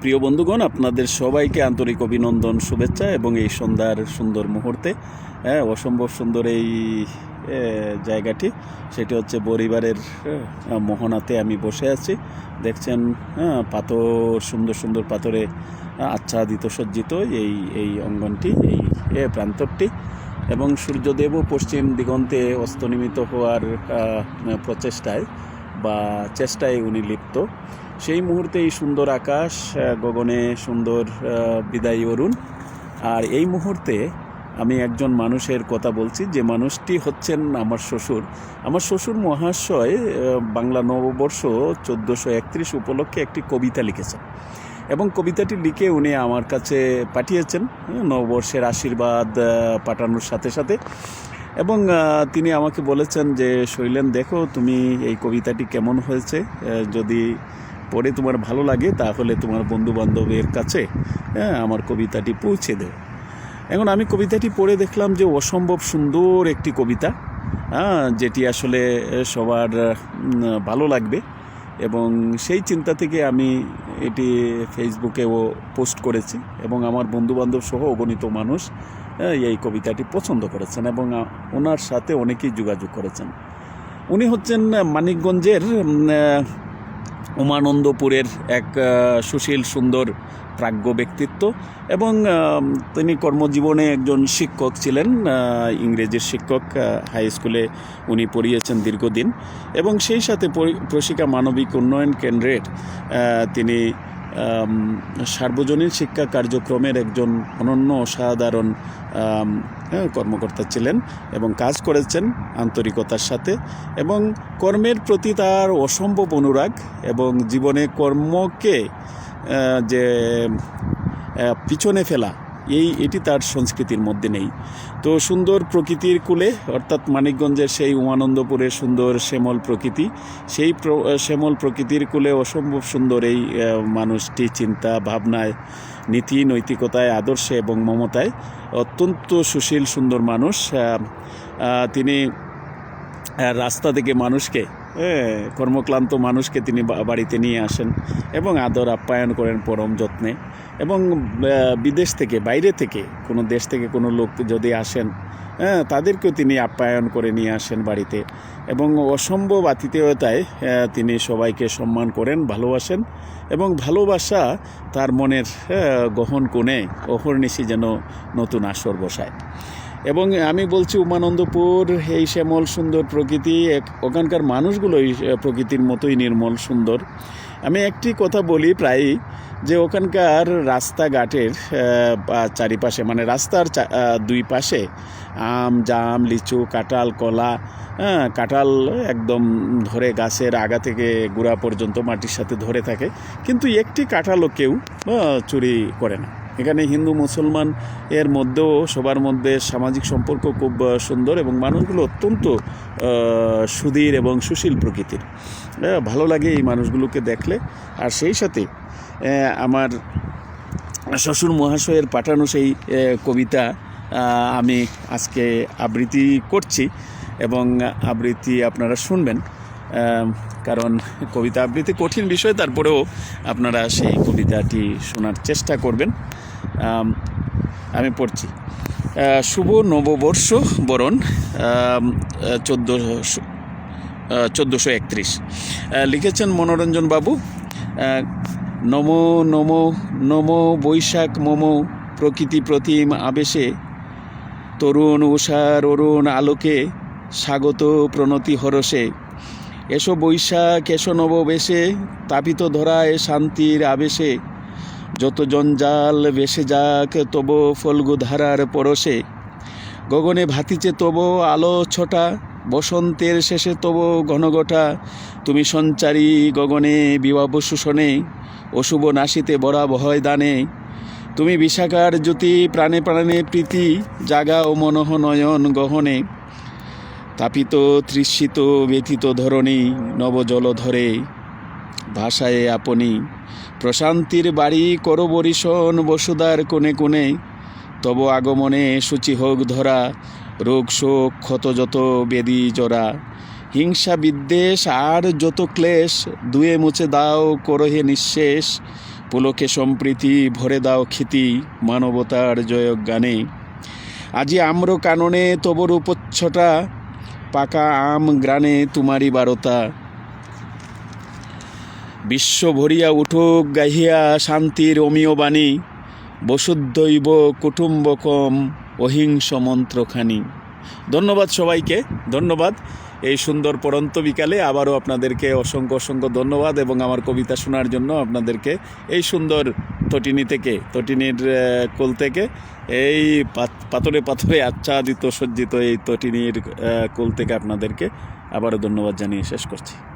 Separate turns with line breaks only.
প্রিয় বন্ধুগণ, আপনাদের সবাইকে আন্তরিক অভিনন্দন, শুভেচ্ছা এবং এই সন্ধ্যার সুন্দর মুহূর্তে। হ্যাঁ অসম্ভব সুন্দর এই জায়গাটি। সেটি হচ্ছে পরিবারের মোহনাতে আমি বসে আছি। দেখছেন পাথর, সুন্দর সুন্দর পাথরে আচ্ছাদিত সজ্জিত এই এই অঙ্গনটি, এই প্রান্তরটি এবং সূর্যদেবও পশ্চিম দিগন্তে অস্তনিমিত হওয়ার প্রচেষ্টায় বা চেষ্টায় উনি লিপ্ত। সেই মুহূর্তে এই সুন্দর আকাশ গগনে সুন্দর বিদায়ী অরুণ। আর এই মুহূর্তে আমি একজন মানুষের কথা বলছি, যে মানুষটি হচ্ছেন আমার শ্বশুর। আমার শ্বশুর মহাশয় বাংলা নববর্ষ চোদ্দোশো একত্রিশ উপলক্ষে একটি কবিতা লিখেছেন। এবং কবিতাটি লিখে উনি আমার কাছে পাঠিয়েছেন নববর্ষের আশীর্বাদ পাঠানোর সাথে সাথে। এবং তিনি আমাকে বলেছেন যে, শৈলেন, দেখো তুমি এই কবিতাটি কেমন হয়েছে যদি পড়ে তোমার ভালো লাগে তাহলে তোমার বন্ধু বান্ধবের কাছে হ্যাঁ আমার কবিতাটি পৌঁছে দেও। এখন আমি কবিতাটি পড়ে দেখলাম যে অসম্ভব সুন্দর একটি কবিতা হ্যাঁ যেটি আসলে সবার ভালো লাগবে এবং সেই চিন্তা থেকে আমি এটি ফেসবুকেও পোস্ট করেছি এবং আমার বন্ধুবান্ধব সহ অগণিত মানুষ হ্যাঁ, এই কবিতাটি পছন্দ করেছেন এবং ওনার সাথে অনেকেই যোগাযোগ করেছেন। উনি হচ্ছেন মানিকগঞ্জের উমানন্দপুরের এক সুশীল, সুন্দর, প্রাজ্ঞ ব্যক্তিত্ব এবং তিনি কর্মজীবনে একজন শিক্ষক ছিলেন ইংরেজির শিক্ষক হাই স্কুলে উনি পড়িয়েছেন দীর্ঘদিন এবং সেই সাথে পরি- প্রশিকা মানবিক উন্নয়ন কেন্দ্রের তিনি সার্বজনীন শিক্ষা কার্যক্রমের একজন অনন্য অসাধারণ হ্যাঁ, কর্মকর্তা ছিলেন এবং কাজ করেছেন আন্তরিকতার সাথে এবং কর্মের প্রতি তার অসম্ভব অনুরাগ এবং জীবনে কর্মকে যে পিছনে ফেলা এই, এটি তার সংস্কৃতির মধ্যে নেই। তো সুন্দর প্রকৃতির কূলে, অর্থাৎ মানিকগঞ্জের সেই উমানন্দপুরের সুন্দর শ্যামল প্রকৃতি, সেই শ্যামল প্রকৃতির কুলে অসম্ভব সুন্দর এই মানুষটি চিন্তা, ভাবনায়, নীতি, নৈতিকতায়, আদর্শে এবং মমতায় অত্যন্ত সুশীল, সুন্দর মানুষ। তিনি রাস্তা থেকে মানুষকে কর্মক্লান্ত মানুষকে তিনি বাড়িতে নিয়ে আসেন এবং আদর আপ্যায়ন করেন পরম যত্নে এবং বিদেশ থেকে, বাইরে থেকে, কোনো দেশ থেকে কোনো লোক যদি আসেন হ্যাঁ তাদেরকেও তিনি আপ্যায়ন করে নিয়ে আসেন বাড়িতে এবং অসম্ভব আতিথেয়তায় তিনি সবাইকে সম্মান করেন, ভালোবাসেন এবং ভালোবাসা তার মনের গহন কোণে, অহর্নিশি যেন নতুন আসর বসায়। এবং আমি বলছি উমানন্দপুর, এই শ্যামল সুন্দর প্রকৃতি ওখানকার মানুষগুলো এই প্রকৃতির মতোই নির্মল, সুন্দর। আমি একটি কথা বলি প্রায়ই, যে ওখানকার রাস্তাঘাটের চারিপাশে মানে রাস্তার দুই পাশে আম, জাম, লিচু, কাঁঠাল, কলা হ্যাঁ কাঁঠাল একদম ধরে গাছের আগা থেকে গুড়া পর্যন্ত মাটির সাথে ধরে থাকে। কিন্তু একটি কাঁঠালও কেউ চুরি করে না। এখানে হিন্দু, মুসলমান এর মধ্যেও সবার মধ্যে সামাজিক সম্পর্ক খুব সুন্দর এবং মানুষগুলো অত্যন্ত সুধীর এবং সুশীল প্রকৃতির। ভালো লাগে এই মানুষগুলোকে দেখলে। আর সেই সাথে আমার শ্বশুর মহাশয়ের পাঠানো সেই কবিতা আমি আজকে আবৃত্তি করছি এবং আবৃত্তি আপনারা শুনবেন কারণ কবিতা আবৃত্তি কঠিন বিষয়, তারপরেও আপনারা সেই কবিতাটি শোনার চেষ্টা করবেন। আম, পড়ছি। শুভ নববর্ষ বরণ চোদ্দোশো চোদ্দোশো একত্রিশ। লিখেছেন মনোরঞ্জন বাবু নমো নমো নমো বৈশাখ মম প্রকৃতি প্রতিম আবেশে তরুণ উষার অরুণ আলোকে স্বাগত প্রণতি হরসে এসো বৈশাখ এসো নববেশে তাপিত ধরায় শান্তির আবেশে যত জঞ্জাল বেসে যাক, তব ফল্গু ধারার পরশে। গগনে ভাতিচে তব আলো ছটা, বসন্তের শেষে তব ঘনঘটা। তুমি সঞ্চারী গগনে বিবাহ শোষণে, অশুভ নাশিতে বরা ভয় দানে। তুমি বিশাখার জ্যোতি, প্রাণে প্রাণে প্রীতি জাগা ও মনহ নয়ন গহনে। তাপিত তৃষিত ব্যথিত ধরণী নবজল ধরে, ভাষায় আপনি। প্রশান্তির বাড়ি কর বরিশন বসুদার কোণে কোণে। তব আগমনে সূচি হোক ধরা, রোগ শোক ক্ষত যত বেদি জরা। হিংসা বিদ্বেষ আর যত ক্লেশ, দুয়ে মুছে দাও করহে নিঃশেষ। পুলকে সম্প্রীতি ভরে দাও ক্ষিতি, মানবতার জয়ক গানে আজি আম্র কাননে তবর উপচ্ছটা পাকা আম গ্রানে তুমারি বারতা। বিশ্ব ভরিয়া উঠুক গাহিয়া শান্তির অমীয় বাণী, বসুদ্ধৈব কুটুম্বকম অহিংস মন্ত্রখানি। ধন্যবাদ সবাইকে, ধন্যবাদ। এই সুন্দর পরন্ত বিকালে আবারও আপনাদেরকে অসংখ্য অসংখ্য ধন্যবাদ এবং আমার কবিতা শোনার জন্য আপনাদেরকে এই সুন্দর তটিনী থেকে, তটিনীর কোল থেকে, এই পাথরে পাথরে আচ্ছাদিত সজ্জিত এই তটিনীর কোল থেকে আপনাদেরকে আবারও ধন্যবাদ জানিয়ে শেষ করছি।